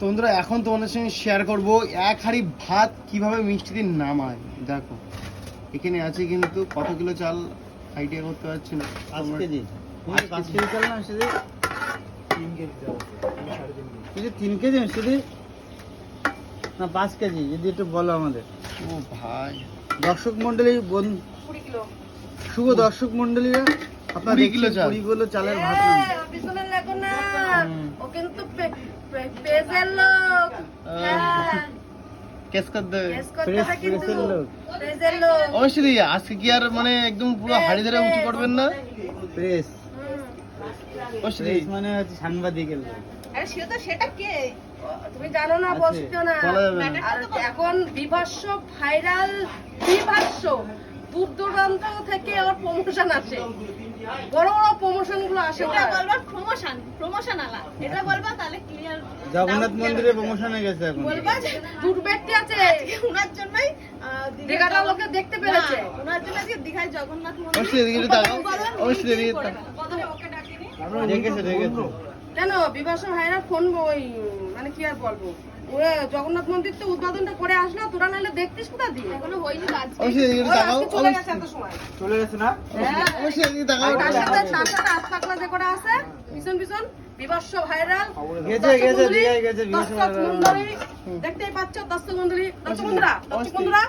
তো বন্ধুরা এখন তোমাদের সঙ্গে শেয়ার করব এক হাঁড়ি ভাত কীভাবে মিষ্টি দিয়ে নামায়। দেখো এখানে আছে কিন্তু কত কিলো চাল? আইডিয়া করতে পারছি না। পাঁচ তোমরা- কেজি। পাঁচ কেজি। কেজি চাল না কেজি তিন কেজি সেদি না পাঁচ কেজি যদি একটু বলো আমাদের। ও ভাই। দর্শক মন্ডলী বোন শুভ দর্শক মন্ডলীরা আপনারা কুড়ি কিলো চাল। কুড়ি কিলো চালের ভাত না। ও কিন্তু পেজের লোক। হ্যাঁ, কেস কর কেস করতে হয় কিন্তু। পেজের লোক। অবশ্যই আজকে কি আর মানে একদম পুরো হাড়ি ধরে উঁচু করবেন না? প্রেস অবশ্যই। মানে লোক। আরে সে তো সেটা কে? তুমি জানো না বসছো না। না। আর এখন বিভৎস ভাইরাল বিভৎস দূর দূরান্ত থেকে ওর প্রমোশন আসে। বড় বড় প্রমোশনগুলো আসে এটা বলবা প্রমোশন প্রমোশন আলা। এটা বলবা তাহলে ক্লিয়ার জগন্নাথ মন্দিরে প্রমোশনে গেছে এখন। বলবা যে দূর ব্যক্তি আছে। উনার জন্যই লোকে দেখতে পেরেছে। উনার জন্য আজকে দীঘায় জগন্নাথ মন্দির অবশ্যই এদিকে একটু তাকাও অবশ্যই এদিকে তাকাও। কেন? বিভাস ভাইরা ফোন ওই মানে কি আর বলব? ওরা জগন্নাথ মন্দির তো উদ্বোধনটা করে আসলো তোরা নাহলে দেখতিস কোথা দিয়ে? এখনও হয়নি আজকে চলে গেছে এত সময়। চলে গেছে না? হ্যাঁ। অবশ্যই এদিকে তাকাও আর তার সাথে তার সাথে পাকলা যে করা আছে পিছন পিছন বিভৎস ভাইরাল। গেছে গেছে দীঘায় গেছে দর্শক ভাইরাল। দেখতেই পাচ্ছ দর্শক মন্ডলী দর্শক বন্ধুরা দর্শক বন্ধুরা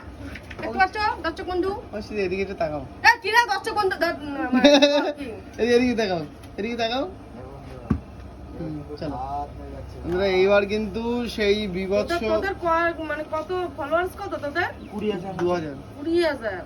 দেখতে পাচ্ছ দর্শক বন্ধু এদিকে তাকাও। কি রে দর্শক বন্ধু? এদিকে তাকাও এদিকে তাকাও। চলো। বন্ধুরা এইবার কিন্তু সেই তোদের মানে কত ফলোয়ার্স কত তোদের? কুড়ি হাজার। দু হাজার। কুড়ি হাজার।